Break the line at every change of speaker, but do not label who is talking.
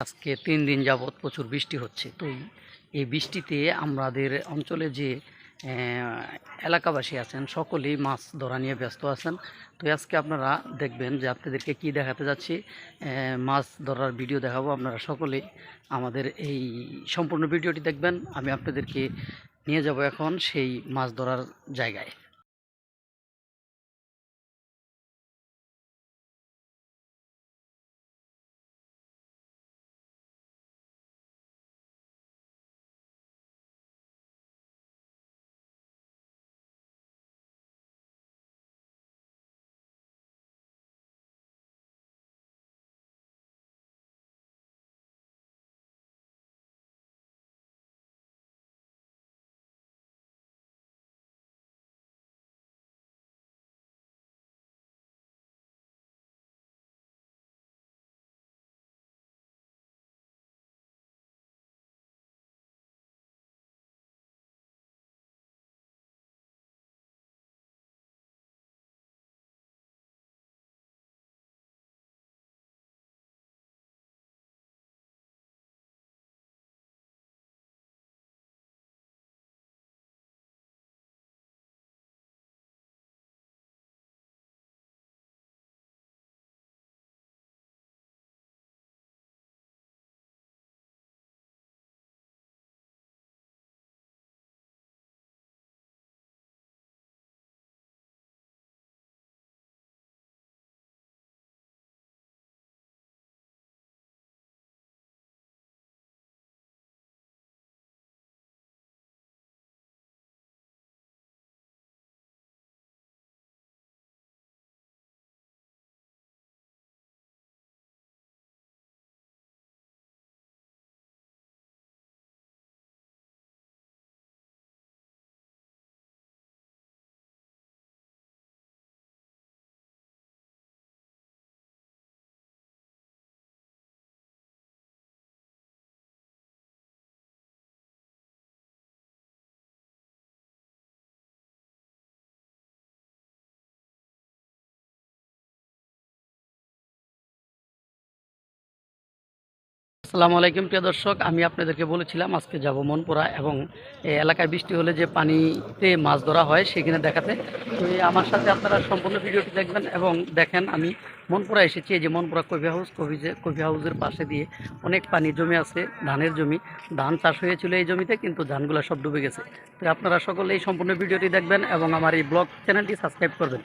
আজকে তিন দিন যাবৎ প্রচুর বৃষ্টি হচ্ছে। তো এই- বৃষ্টিতে আমাদের অঞ্চলে যে এলাকাবাসী আছেন, সকলেই মাছ ধরা নিয়ে ব্যস্ত আছেন। তো আজকে আপনারা দেখবেন যে আপনাদেরকে কি দেখাতে যাচ্ছি মাছ ধরার ভিডিও দেখাবো। আপনারা সকলেই আমাদের এই সম্পূর্ণ ভিডিওটি দেখবেন। আমি আপনাদেরকে নিয়ে যাব এখন সেই মাছ ধরার জায়গায়। আসসালামু আলাইকুম, প্রিয় দর্শক। আমি আপনাদেরকে বলেছিলাম আজকে যাব মনপুরা এবং এলাকায় বৃষ্টি হলে যে পানিতে মাছ ধরা হয় সেখানে দেখাতে। তো আমার সাথে আপনারা সম্পূর্ণ ভিডিওটি দেখবেন এবং দেখেন আমি মনপুরা এসেছি। এই যে মনপুরা কফি হাউস কফি যে কফি হাউসের পাশে দিয়ে অনেক পানি জমে আছে, ধানের জমি। ধান চাষ হয়েছিল এই জমিতে, কিন্তু ধানগুলো সব ডুবে গেছে। তো আপনারা সকলে এই সম্পূর্ণ ভিডিওটি দেখবেন এবং আমার এই ব্লগ চ্যানেলটি সাবস্ক্রাইব করবেন।